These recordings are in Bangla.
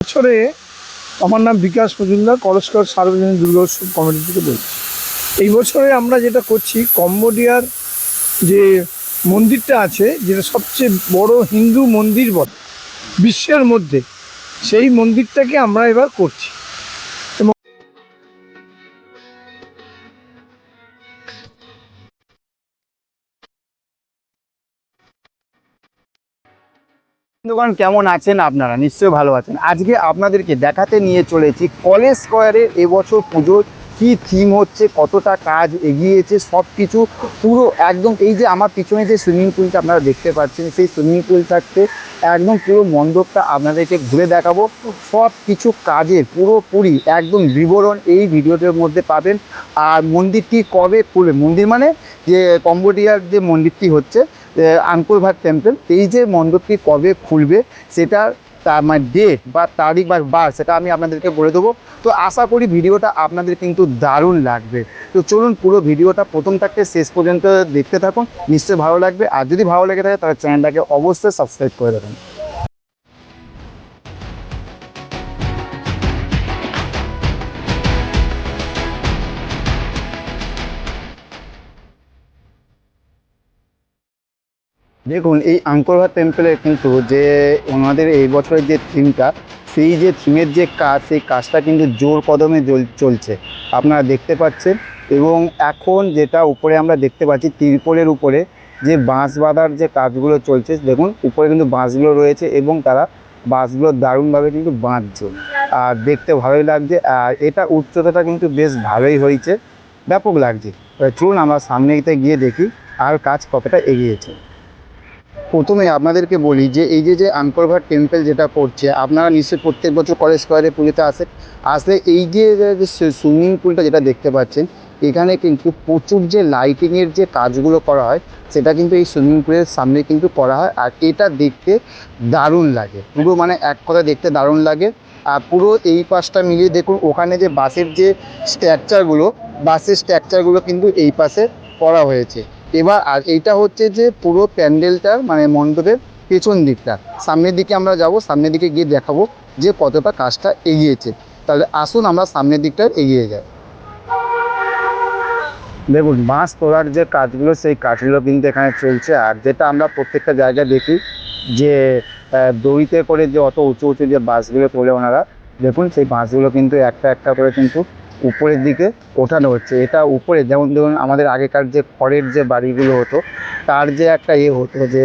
বছরে আমার নাম বিকাশ মজুমদার করস্কর সার্বজনীন দুর্গোৎসব কমিটি থেকে বলছি। এই বছরে আমরা যেটা করছি, কম্বোডিয়ার যে মন্দিরটা আছে, যেটা সবচেয়ে বড় হিন্দু মন্দির বলে বিশ্বের মধ্যে, সেই মন্দিরটাকে আমরা এবার করছি। দোকান কেমন আছেন আপনারা? নিশ্চয়ই ভালো আছেন। আজকে আপনাদেরকে দেখাতে নিয়ে চলেছি কলেজ স্কোয়ারের এবছর পুজোর কি থিম হচ্ছে, কতটা কাজ এগিয়েছে সব কিছু পুরো একদম এই যে আমার পিছনে যে সুইমিং পুলটা আপনারা দেখতে পাচ্ছেন, সেই সুইমিং পুল থাকতে একদম পুরো মণ্ডপটা আপনাদেরকে ঘুরে দেখাবো। সব কিছু কাজের পুরোপুরি একদম বিবরণ এই ভিডিওটির মধ্যে পাবেন। আর মন্দিরটি কবে খুলবে? মন্দির মানে যে কম্বোডিয়ার যে মন্দিরটি হচ্ছে আঙ্কুর ভাট টেম্পেল এই যে মণ্ডপটি কবে খুলবে সেটার তার মানে ডেট বা তারিখ বা বার, সেটা আমি আপনাদেরকে বলে দেবো। তো আশা করি ভিডিওটা আপনাদের কিন্তু দারুণ লাগবে। তো চলুন পুরো ভিডিওটা প্রথম থাকতে শেষ পর্যন্ত দেখতে থাকুন, নিশ্চয়ই ভালো লাগবে। আর যদি ভালো লেগে থাকে, তাহলে চ্যানেলটাকে অবশ্যই সাবস্ক্রাইব করে দেবেন দেখুন, এই আঙ্করভাট টেম্পলে কিন্তু যে ওনাদের এই বছরের যে থিমটা সেই যে থিমের যে কাজ, সেই কাজটা কিন্তু জোর কদমে চল- চলছে। আপনারা দেখতে পাচ্ছেন এবং এখন যেটা উপরে আমরা দেখতে পাচ্ছি, তিরপলের উপরে যে বাঁশ বাঁধার যে কাজগুলো চলছে, দেখুন, উপরে কিন্তু বাঁশগুলো রয়েছে এবং তারা বাঁশগুলো দারুণভাবে কিন্তু বাঁধছে। আর দেখতে ভালোই লাগছে, আর এটা উচ্চতাটা কিন্তু বেশ ভালোই হয়েছে। ব্যাপক লাগছে। চলুন আমরা সামনেতে গিয়ে দেখি, আর কাজ কতটা এগিয়েছে। প্রথমে আপনাদেরকে বলি যে, এই যে যে আঙ্করভাট টেম্পল যেটা পড়ছে, আপনারা নিশ্চয়ই প্রত্যেক বছর কলেজ স্কোয়ারে পুজোতে আসে। আসলে এই যে সুইমিং পুলটা যেটা দেখতে পাচ্ছেন, এখানে কিন্তু প্রচুর যে লাইটিংয়ের যে কাজগুলো করা হয়, সেটা কিন্তু এই সুইমিং পুলের সামনে কিন্তু করা হয়। আর এটা দেখতে দারুণ লাগে। পুরো মানে এক কথা দেখতে দারুণ লাগে। আর পুরো এই পাশটা মিলিয়ে দেখুন, ওখানে যে বাসের যে স্ট্রাকচারগুলো বাসের স্ট্রাকচারগুলো কিন্তু এই পাশে করা হয়েছে। এবার আর এইটা হচ্ছে যে পুরো প্যান্ডেলটার মানে মণ্ডপের পেছন দিকটা। সামনের দিকে আমরা যাব, সামনের দিকে গিয়ে দেখাবো যে কতটা কাজটা এগিয়েছে। তাহলে আসুন আমরা সামনের দিকটা এগিয়ে যাই। দেখুন বাঁশ তোলার যে কাজগুলো, সেই কাজগুলো কিন্তু এখানে চলছে। আর যেটা আমরা প্রত্যেকটা জায়গায় দেখি যে দড়িতে করে যে অত উঁচু উঁচু যে বাসগুলো তোলে ওনারা, দেখুন সেই বাসগুলো কিন্তু একটা একটা করে কিন্তু উপরের দিকে ওঠানো হচ্ছে। এটা উপরে যেমন ধরুন আমাদের আগেকার যে খড়ের যে বাড়িগুলো হতো, তার যে একটা ইয়ে হতো যে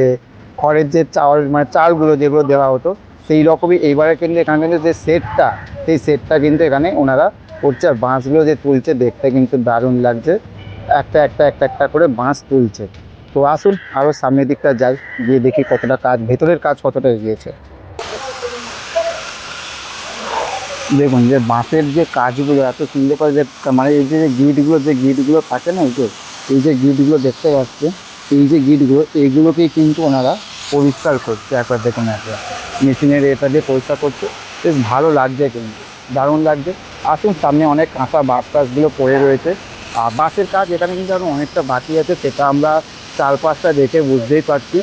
খড়ের যে চাল মানে চালগুলো যেগুলো দেওয়া হতো, সেই রকমই এইবারে কিন্তু এখানে কিন্তু যে সেটটা, সেই সেটটা কিন্তু এখানে ওনারা করছে। আর বাঁশগুলো যে তুলছে দেখতে কিন্তু দারুণ লাগছে। একটা একটা একটা একটা করে বাঁশ তুলছে। তো আসুন আরও সামনের দিকটা যাই, গিয়ে দেখি কতটা কাজ, ভেতরের কাজ কতটা এগিয়েছে। দেখুন, যে বাঁশের যে কাজগুলো, এত সুন্দর করে যে মানে এই যে গিটগুলো যে গিটগুলো থাকে না, এই যে এই যে গিটগুলো দেখতে পাচ্ছে, এই যে গিটগুলো এইগুলোকেই কিন্তু ওনারা পরিষ্কার করছে একবার দেখুন একবার। মেশিনের এটা দিয়ে পরিষ্কার করছে, বেশ ভালো লাগছে কিন্তু, দারুণ লাগছে। আসুন, সামনে অনেক কাঁচা বাঁশ টাসগুলো পড়ে রয়েছে। আর বাঁশের কাজ এখানে কিন্তু আরও অনেকটা বাকি আছে, সেটা আমরা চারপাশটা দেখে বুঝতেই পারছি।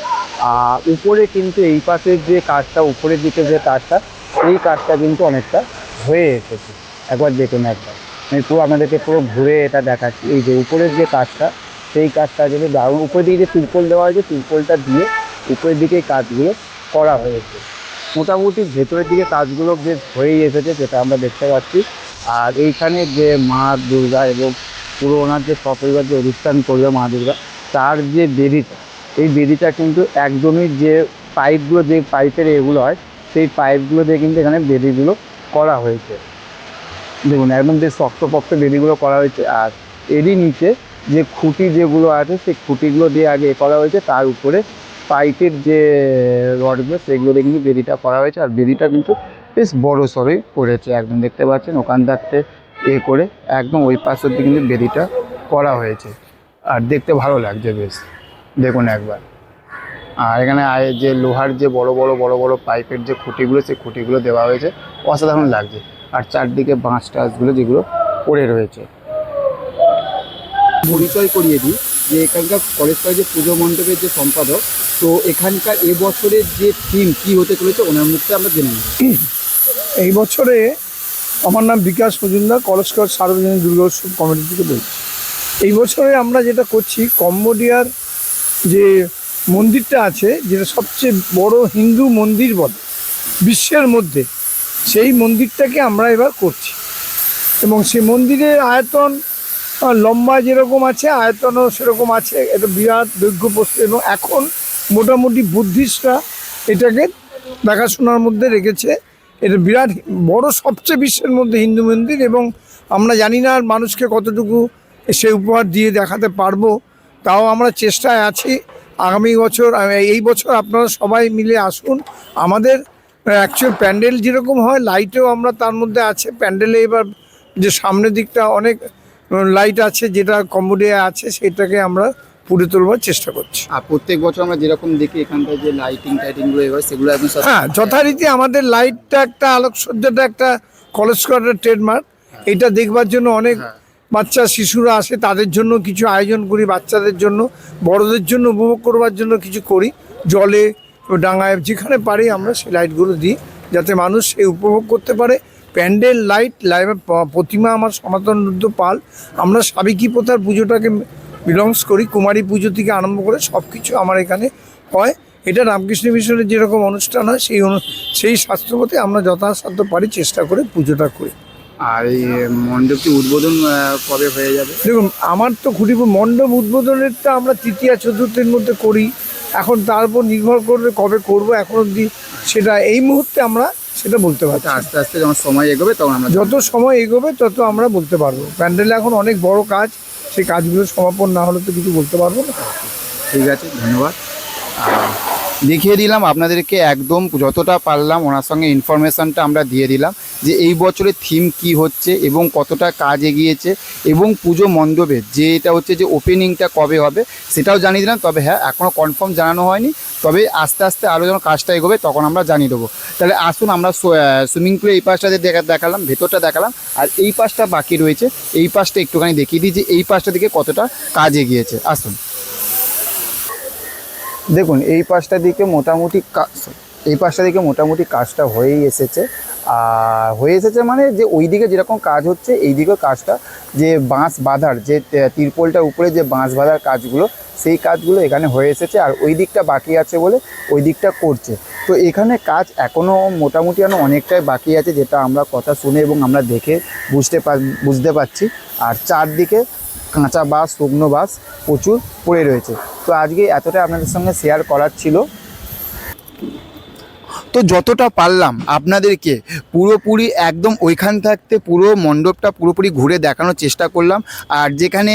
আর উপরে কিন্তু এই পাশের যে কাজটা, উপরের দিকে যে কাজটা, এই কাজটা কিন্তু অনেকটা হয়ে এসেছে। একবার দেখুন একবার। আমি পুরো আপনাদেরকে পুরো ঘুরে এটা দেখাচ্ছি। এই যে উপরের যে কাজটা, সেই কাজটা যদি দারুণ, উপরের দিকে যে তিরপল দেওয়া হয়েছে, তিরপলটা দিয়ে উপরের দিকে কাজগুলো করা হয়েছে। মোটামুটি ভেতরের দিকে কাজগুলো বেশ হয়েই এসেছে, যেটা আমরা দেখতে পাচ্ছি। আর এইখানে যে মা দুর্গা এবং পুরো ওনার যে সপরিবার যে অনুষ্ঠান করবে মা দুর্গা, তার যে বেদিটা, এই বেদিটা কিন্তু একদমই যে পাইপগুলো, যে পাইপের এগুলো হয়, সেই পাইপগুলো দিয়ে কিন্তু এখানে বেদিগুলো করা হয়েছে। দেখুন, একদম যে শক্তপোক্ত বেদিগুলো করা হয়েছে আর এরই নিচে যে খুঁটি যেগুলো আছে, সেই খুঁটিগুলো দিয়ে আগে করা হয়েছে। তার উপরে পাইপের যে রডগুলো সেগুলো দিয়ে কিন্তু বেদিটা করা হয়েছে। আর বেদিটা কিন্তু বেশ বড় সড়োই করেছে একদম দেখতে পাচ্ছেন ওখান থাকতে এ করে একদম ওই পাশ অব্দি কিন্তু বেদিটা করা হয়েছে। আর দেখতে ভালো লাগছে বেশ। দেখুন একবার। আর এখানে যে লোহার যে বড় বড় বড় বড় পাইপের যে খুঁটিগুলো, সেই খুঁটিগুলো দেওয়া হয়েছে। অসাধারণ লাগছে। আর চারদিকে বাঁশ টাঁশগুলো যেগুলো পড়ে রয়েছে। পরিচয় করিয়ে দিই যে এখানকার কলেজ কলেজের পুজো মণ্ডপের যে সম্পাদক তো এখানকার এবছরের যে থিম কি হতে চলেছে ওনার মুখে আমরা জেনে নেব। এই বছরে আমার নাম বিকাশ মজুমদার কলস্কর সার্বজনীন দুর্গা উৎসব কমিটি থেকে বলছি। এই বছরে আমরা যেটা করছি কম্বোডিয়ার যে মন্দিরটা আছে যেটা সবচেয়ে বড় হিন্দু মন্দির বলে বিশ্বের মধ্যে সেই মন্দিরটাকে আমরা এবার করছি। এবং সেই মন্দিরের আয়তন লম্বা যেরকম আছে, আয়তনও সেরকম আছে, এটা বিরাট দৈর্ঘ্য প্রস্থ এবং এখন মোটামুটি বুদ্ধিস্টরা এটাকে দেখাশোনার মধ্যে রেখেছে। এটা বিরাট বড়, সবচেয়ে বিশ্বের মধ্যে হিন্দু মন্দির এবং আমরা জানি না মানুষকে কতটুকু সে উপহার দিয়ে দেখাতে পারব, তাও আমরা চেষ্টায় আছি। আগামী বছর এই বছর আপনারা সবাই মিলে আসুন। আমাদের অ্যাকচুয়াল প্যান্ডেল যেরকম হয় লাইটেও আমরা তার মধ্যে আছে। প্যান্ডেলে এবার যে সামনের দিকটা অনেক লাইট আছে যেটা কম্বোডিয়া আছে সেটাকে আমরা পুড়ে তোলবার চেষ্টা করছি। আর প্রত্যেক বছর আমরা যেরকম দেখি এখানকার যে লাইটিং টাইটিংগুলো এবার সেগুলো হ্যাঁ যথারীতি আমাদের লাইটটা একটা আলোকসজ্জাটা একটা কলেজ স্কোয়ারের ট্রেডমার্ক এটা দেখবার জন্য অনেক হ্যাঁ। বাচ্চা শিশুরা আসে তাদের জন্য কিছু আয়োজন করি বাচ্চাদের জন্য বড়দের জন্য উপভোগ করবার জন্য কিছু করি। জলে ডাঙায় যেখানে পারি আমরা সেই লাইটগুলো দিই যাতে মানুষ সে উপভোগ করতে পারে। প্যান্ডেল লাইট লাইভ প্রতিমা আমার সনাতন রুদ্র পাল। আমরা সাবিকি প্রথার পুজোটাকে বিলংস করি কুমারী পুজো থেকে আরম্ভ করে সব কিছু আমার এখানে হয়। এটা রামকৃষ্ণ মিশনের যেরকম অনুষ্ঠান হয় সেই অনু সেই শাস্ত্রমতে আমরা যথাসাধ্য পারি চেষ্টা করে পুজোটা করি। আর এই মণ্ডপটি উদ্বোধন কবে হয়ে যাবে? দেখুন আমার তো খুঁটিপুর মণ্ডপ উদ্বোধনেরটা আমরা তৃতীয়া চতুর্থের মধ্যে করি। এখন তার উপর নির্ভর করবে কবে করব এখন অবধি সেটা এই মুহূর্তে আমরা সেটা বলতে পারছি আস্তে আস্তে যখন সময় এগোবে তখন আমরা যত সময় এগোবে তত আমরা বলতে পারব। প্যান্ডেলে এখন অনেক বড় কাজ সেই কাজগুলো সমাপন না হলে তো কিছু বলতে পারব না। ঠিক আছে ধন্যবাদ। দেখিয়ে দিলাম, আপনাদেরকে একদম যতটা পারলাম ওনার সঙ্গে ইনফরমেশানটা আমরা দিয়ে দিলাম যে এই বছরের থিম কি হচ্ছে এবং কতটা কাজ এগিয়েছে এবং পুজো মণ্ডপে যে এটা হচ্ছে যে ওপেনিংটা কবে হবে সেটাও জানিয়ে দিলাম। তবে হ্যাঁ এখনও কনফার্ম জানানো হয়নি। তবে আস্তে আস্তে আরও যখন কাজটা এগোবে তখন আমরা জানিয়ে দেবো। তাহলে আসুন আমরা সুইমিং পুলে এই পাশটা দিয়ে দেখা, দেখালাম, ভেতরটা দেখালাম। আর এই পাশটা বাকি রয়েছে, এই পাশটা একটুখানি দেখিয়ে দিই যে এই পাশটা দিকে কতটা কাজ এগিয়েছে। আসুন। দেখুন, এই পাশটা দিকে মোটামুটি এই পাশটা দিকে মোটামুটি কাজটা হয়েই এসেছে। আর হয়ে এসেছে মানে যে ওই দিকে যেরকম কাজ হচ্ছে এই দিকেও কাজটা যে বাঁশ বাঁধার, যে তে- তিরপলটার উপরে যে বাঁশ বাঁধার কাজগুলো, সেই কাজগুলো এখানে হয়ে এসেছে। আর ওই দিকটা বাকি আছে বলে ওই দিকটা করছে। তো এখানে কাজ এখনও মোটামুটি এখনও অনেকটাই বাকি আছে, যেটা আমরা কথা শুনে এবং আমরা দেখে বুঝতে বুঝতে পারছি। আর চারদিকে কাঁচা বাস শুকনো বাস প্রচুর পড়ে রয়েছে। তো আজকে এতটা আপনাদের সঙ্গে শেয়ার করার ছিল। তো যতটা পারলাম আপনাদেরকে পুরোপুরি একদম ওইখান থাকতে পুরো মণ্ডপটা পুরোপুরি ঘুরে দেখানোর চেষ্টা করলাম। আর যেখানে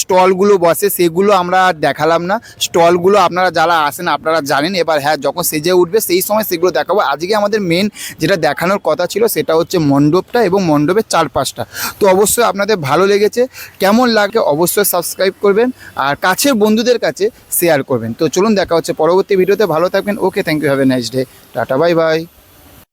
স্টলগুলো বসে সেগুলো আমরা দেখালাম না। স্টলগুলো আপনারা যারা আসেন আপনারা জানেন। এবার হ্যাঁ যখন সেজে উঠবে সেই সময় সেগুলো দেখাবো। আজকে আমাদের মেন যেটা দেখানোর কথা ছিল সেটা হচ্ছে মণ্ডপটা এবং মণ্ডপের চারপাশটা। তো অবশ্যই আপনাদের ভালো লেগেছে। কেমন লাগে অবশ্যই সাবস্ক্রাইব করবেন আর কাছের বন্ধুদের কাছে শেয়ার করবেন। তো চলুন দেখা হচ্ছে পরবর্তী ভিডিওতে ভালো থাকবেন। Okay thank you have a nice day tata bye by